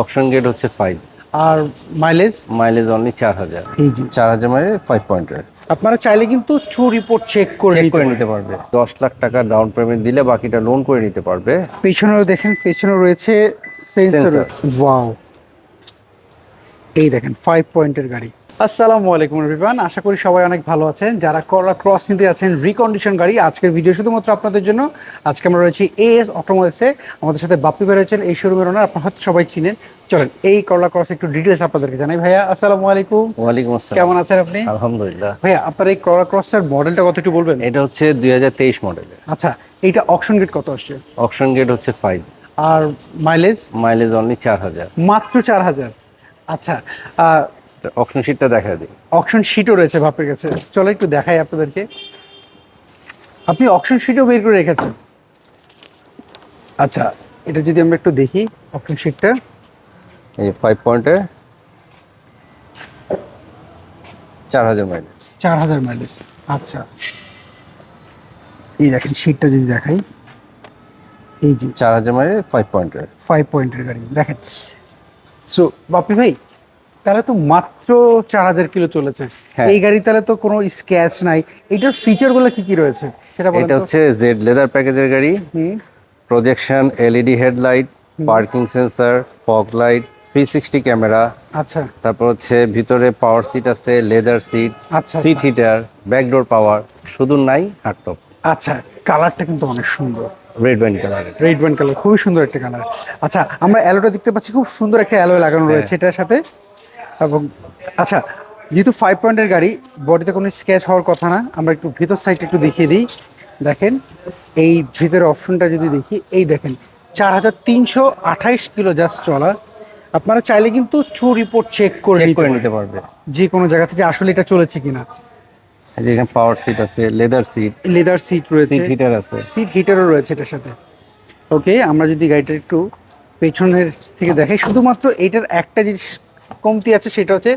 Option grade হচ্ছে five আর mileage mileage only চার হাজার। এই যে। চার হাজার মানে ফাইভ পয়েন্টের আপনারা চাইলে কিন্তু ট্রু রিপোর্ট চেক করে চেক করে নিতে পারবে। দশ লাখ টাকা ডাউন পেমেন্ট দিলে বাকিটা লোন করে নিতে পারবে। পেছনেও দেখেন পেছনে রয়েছে সেন্সর ওয়াও এই দেখেন ফাইভ পয়েন্টের গাড়ি। আসসালামু আলাইকুম রিবান আশা করি সবাই অনেক ভালো আছেন। যারা করলা ক্রস নিতে আছেন রিকন্ডিশন গাড়ি আজকের ভিডিও শুধুমাত্র আপনাদের জন্য। আজকে আমরা রয়েছি এএস অটোমোবাইলসে আমাদের সাথে বাপ্পি ভাই রয়েছেন এই শোরুমের ওনার আপনারা হয়তো সবাই চিনেন। চলেন এই করলা ক্রস একটু ডিটেলস আপনাদেরকে জানাই। ভাইয়া আসসালামু আলাইকুম। ওয়ালাইকুম আসসালাম। কেমন আছেন আপনি? আলহামদুলিল্লাহ। ভাইয়া আপনার এই করলা ক্রসের মডেলটা কত একটু বলবেন? এটা হচ্ছে দুই হাজার তেইশ মডেল আচ্ছা এইটা অকশন গেট কত আসছে? অপশন গেট হচ্ছে ফাইভ আর মাইলেজ মাইলেজ অনলি চার হাজার। মাত্র চার হাজার। আচ্ছা অপশন শিটটা দেখা দিই। অকশন শিটও রয়েছে বাপের কাছে। চলো একটু দেখাই আপনাদেরকে। আপনি অকশন শিটও বের করে রেখেছেন। আচ্ছা এটা যদি আমরা একটু দেখি অকশন শিটটা এই ফাইভ পয়েন্টের চার হাজার মাইলেজ চার হাজার মাইলেজ আচ্ছা। এই দেখেন শিটটা যদি দেখাই। এই যে চার হাজার মাইলেজ ফাইভ পয়েন্টের ফাইভ পয়েন্টের গাড়ি। দেখেন। সো বাপি ভাই তাহলে তো মাত্র চার হাজার কিলো চলেছে। হ্যাঁ। এই গাড়ি তাহলে তো কোনো স্ক্যাচ নাই। এটার ফিচার ফিচারগুলো কি কি রয়েছে? সেটা এটা হচ্ছে জেড লেদার প্যাকেজের গাড়ি। Projection LED headlight parking sensor fog light three sixty camera আচ্ছা। তারপর হচ্ছে ভিতরে পাওয়ার সিট আছে leather seat seat. Heater back door power শুধু নাই হার্ডটপ আচ্ছা কালারটা কিন্তু অনেক সুন্দর। Red wine colour red wine colour খুবই সুন্দর একটা কালার আচ্ছা আমরা অ্যালোটা দেখতে পাচ্ছি খুব সুন্দর একটা অ্যালো লাগানো হ্যাঁ। রয়েছে এটার সাথে। এবং আচ্ছা যেহেতু ফাইভ পয়েন্টের গাড়ি বডিতে কোনো স্কেচ হওয়ার কথা না আমরা একটু ভিতর সাইডটা একটু দেখিয়ে দিই। দেখেন এই ভিতরের অপশনটা যদি দেখি এই দেখেন চার হাজার তিনশো আঠাইশ কিলো জাস্ট চলা। আপনারা চাইলে কিন্তু ট্রু রিপোর্ট চেক করে নিতে করে নিতে পারবে। যে কোনো জায়গা থেকে আসলে এটা চলেছে কিনা। এখানে পাওয়ার সিট আছে লেদার সিট লেদার সিট রয়েছে। সিট হিটার আছে। সিট হিটারও রয়েছে এটার সাথে। ওকে আমরা যদি গাড়িটা একটু পেছনের থেকে দেখাই শুধুমাত্র এটার একটা জিনিস কমতি আছে সেটা হচ্ছে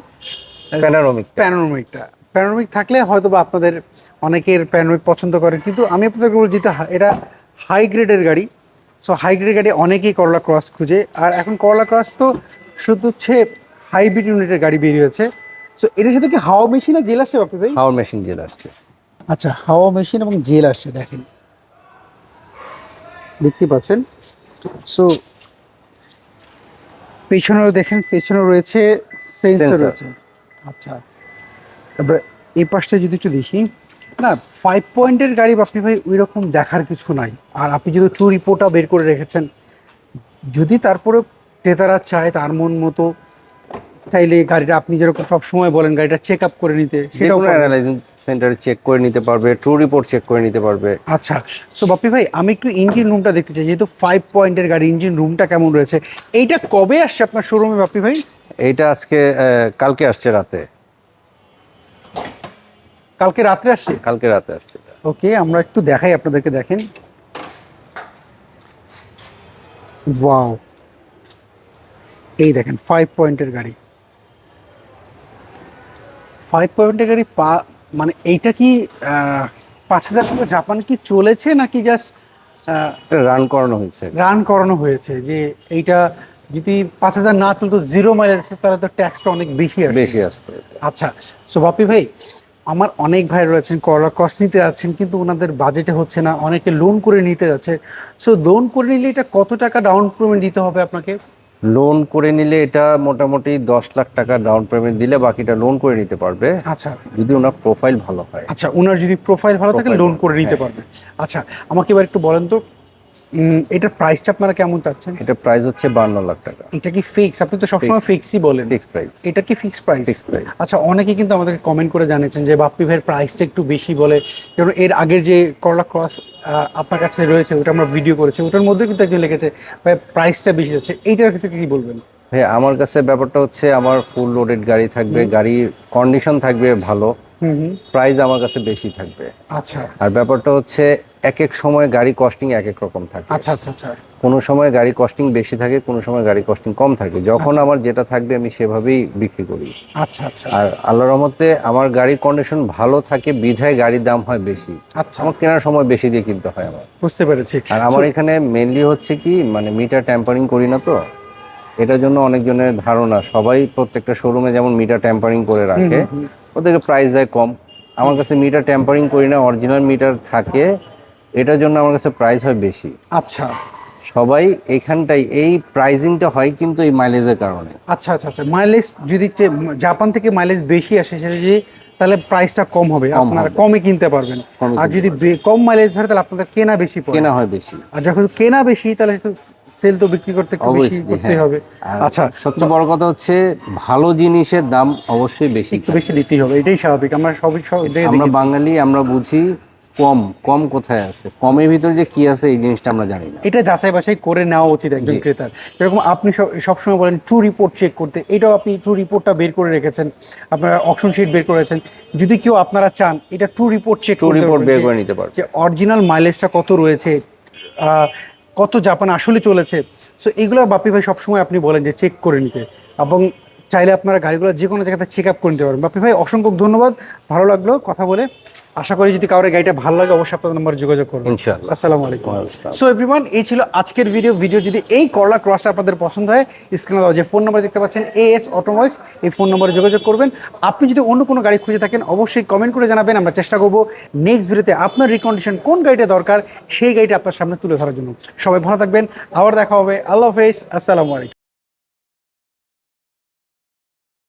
প্যানারোমিক প্যানোরামিকটা প্যানোরামিক থাকলে হয়তো বা আপনাদের অনেকের প্যানোরামিক পছন্দ করে কিন্তু আমি আপনাদেরকে বলছি যেটা এটা হাই গ্রেডের গাড়ি। সো হাই গ্রেডের গাড়ি অনেকেই করলা ক্রস খুঁজে। আর এখন করলা ক্রস তো শুধু হচ্ছে হাইব্রিড ইউনিটের গাড়ি বেরিয়েছে সো এটার সাথে কি হাওয়া মেশিন আর জেল আসছে বাপি ভাই? হাওয়ার মেশিন জেল আসছে। আচ্ছা হাওয়া মেশিন এবং জেল আসছে দেখেন। দেখতে পাচ্ছেন? সো পেছনেও দেখেন পেছনে রয়েছে সেন্সর আছে রয়েছে। আচ্ছা। তারপরে এই পাশটা যদি একটু দেখি না ফাইভ পয়েন্টের গাড়ি আপনি ভাই ওই রকম দেখার কিছু নাই। আর আপনি যদি ট্রু রিপোর্টটা বের করে রেখেছেন যদি তারপরে ক্রেতারা চায় তার মন মতো চাইলে গাড়িটা আপনি যেরকম সব সময় বলেন গাড়িটা চেক আপ করে নিতে সেটাও অ্যানালাইজিং সেন্টারে চেক করে নিতে পারবে ট্রু রিপোর্ট চেক করে নিতে পারবে। আচ্ছা সো বাপ্পি ভাই আমি একটু ইঞ্জিন রুমটা দেখতে চাই যেহেতু ফাইভ পয়েন্টের গাড়ি ইঞ্জিন রুমটা কেমন রয়েছে? এইটা কবে আসছে আপনার শোরুমে বাপ্পি ভাই? এইটা আজকে কালকে আসছে রাতে। কালকে রাত্রে আসছে? কালকে রাতে আসছে। ওকে আমরা একটু দেখাই আপনাদেরকে দেখেন। ওয়াও। এই দেখেন ফাইভ পয়েন্টের গাড়ি। ফাইভ পয়েন্টের গাড়ি পা মানে এইটা কি পাঁচ হাজার জাপান কি চলেছে নাকি জাস্ট রান করানো হয়েছে। রান করানো হয়েছে যে এইটা যদি পাঁচ হাজার না চলতো জিরো মাইলেজ তাহলে তো ট্যাক্সটা অনেক বেশি আসবে বেশি আসতো। আচ্ছা সো বাপি ভাই আমার অনেক ভাই রয়েছেন করলা কস্ট নিতে যাচ্ছেন কিন্তু ওনাদের বাজেটে হচ্ছে না অনেকে লোন করে নিতে যাচ্ছে। সো লোন করে নিলে এটা কত টাকা ডাউন পেমেন্ট দিতে হবে আপনাকে? লোন করে নিলে এটা মোটামুটি দশ লাখ টাকা ডাউন পেমেন্ট দিলে বাকিটা লোন করে নিতে পারবে। আচ্ছা। যদি ওনার প্রোফাইল ভালো হয়। আচ্ছা ওনার যদি প্রোফাইল ভালো থাকে লোন করে নিতে হ্যাঁ। পারবে। আচ্ছা আমাকে এবার একটু বলেন তো এটার প্রাইসটা আপনারা কেমন চাচ্ছেন? এটা প্রাইস হচ্ছে বান্ন লাখ টাকা। এটা কি ফিক্স আপনি তো সবসময় ফিক্সই বলেন। ফিক্স প্রাইস এটা কি ফিক্স প্রাইস Fixed প্রাইস আচ্ছা অনেকে কিন্তু আমাদেরকে কমেন্ট করে জানিয়েছেন যে বাপ্পি ভাইয়ের প্রাইসটা একটু বেশি বলে। কারণ এর আগের যে করলা ক্রস আপনার কাছে রয়েছে ওটা আমরা ভিডিও করেছি। ওটার মধ্যে কিন্তু একজন লিখেছে ভাই প্রাইসটা বেশি যাচ্ছে। এইটার ক্ষেত্রে কি বলবেন? ভাই আমার কাছে ব্যাপারটা হচ্ছে আমার ফুল লোডেড গাড়ি থাকবে গাড়ির কন্ডিশন থাকবে ভালো। প্রাইস আমার কাছে বেশি থাকবে। আচ্ছা। আর ব্যাপারটা হচ্ছে এক এক সময় গাড়ি কস্টিং এক এক রকম থাকে। আচ্ছা আচ্ছা আচ্ছা। কোনো সময় গাড়ি কস্টিং বেশি থাকে কোনো সময় গাড়ি কস্টিং কম থাকে। যখন আমার যেটা থাকবে আমি সেভাবেই বিক্রি করি। আচ্ছা আচ্ছা। আর আল্লাহর রহমতে আমার গাড়ির কন্ডিশন ভালো থাকে বিধায় গাড়ির দাম হয় বেশি। আচ্ছা। আমার কেনার সময় বেশি দিয়ে কিনতে হয় আমার। বুঝতে পেরেছি। আর আমার এখানে মেনলি হচ্ছে কি মানে মিটার ট্যাম্পারিং করি না তো। এটার জন্য অনেকজনের ধারণা সবাই প্রত্যেকটা শোরুমে যেমন মিটার ট্যাম্পারিং করে রাখে ওদেরকে প্রাইস দেয় কম। আমার কাছে মিটার ট্যাম্পারিং করি না অরিজিনাল মিটার থাকে এটার জন্য আমার কাছে প্রাইস হয় বেশি। আচ্ছা। সবাই এখানটাই এই প্রাইজিংটা হয় কিন্তু এই মাইলেজের কারণে। আচ্ছা আচ্ছা আচ্ছা মাইলেজ যদি জাপান থেকে মাইলেজ বেশি আসে সেটা যদি তাহলে প্রাইসটা কম হবে আপনারা। কমে কিনতে পারবেন। আর যদি কম মাইলেজ হয় তাহলে আপনাদের কেনা বেশি পড়ে। কেনা হয় বেশি। আর যখন কেনা বেশি তাহলে সেল তো বিক্রি করতে বেশি করতে হ্যাঁ। হবে। আচ্ছা সবচেয়ে বড় কথা হচ্ছে ভালো জিনিসের দাম অবশ্যই বেশি বেশি দিতেই হবে এটাই স্বাভাবিক। আমরা সবই সব আমরা বাঙালি আমরা বুঝি কম কম কোথায় আছে? কমের ভিতরে যে কি আছে এই জিনিসটা আমরা জানি না। এটা যাচাই বাছাই করে নেওয়া উচিত একজন ক্রেতার। যেরকম আপনি সব- সবসময় বলেন ট্রু রিপোর্ট চেক করতে। এটাও আপনি ট্রু রিপোর্টটা বের করে রেখেছেন। আপনারা অপশন শিট বের করেছেন। যদি কেউ আপনারা চান এটা true report check true report বের করে নিতে পারব যে অরিজিনাল মাইলেজটা কত রয়েছে কত জাপান আসলে চলেছে। সো এগুলো বাপি ভাই সবসময় আপনি বলেন যে চেক করে নিতে। এবং চাইলে আপনারা গাড়িগুলো যে কোনো জায়গাতে চেক আপ করে নিতে পারেন। বাপি ভাই অসংখ্য ধন্যবাদ। ভালো লাগল কথা বলে। আশা করি যদি কারোর গাড়িটা ভালো লাগে অবশ্যই আপনার নম্বরে যোগাযোগ করুন ইনশাআল্লাহ। আসসালামু আলাইকুম। সো এভরিওয়ান এই ছিল আজকের ভিডিও ভিডিও যদি এই করলা ক্রসটা আপনাদের পছন্দ হয় স্ক্রিনে দেওয়া যে ফোন নাম্বার দেখতে পাচ্ছেন এএস অটোমোবাইলস এই ফোন নম্বরে যোগাযোগ করবেন। আপনি যদি অন্য কোনো গাড়ি খুঁজে থাকেন অবশ্যই কমেন্ট করে জানাবেন আমরা চেষ্টা করব নেক্সট ভিডিওতে আপনার রিকন্ডিশন কোন গাড়িটা দরকার সেই গাড়িটা আপনার সামনে তুলে ধরার জন্য। সবাই ভালো থাকবেন আবার দেখা হবে। আল্লাহ হাফেজ আসসালামু আলাইকুম।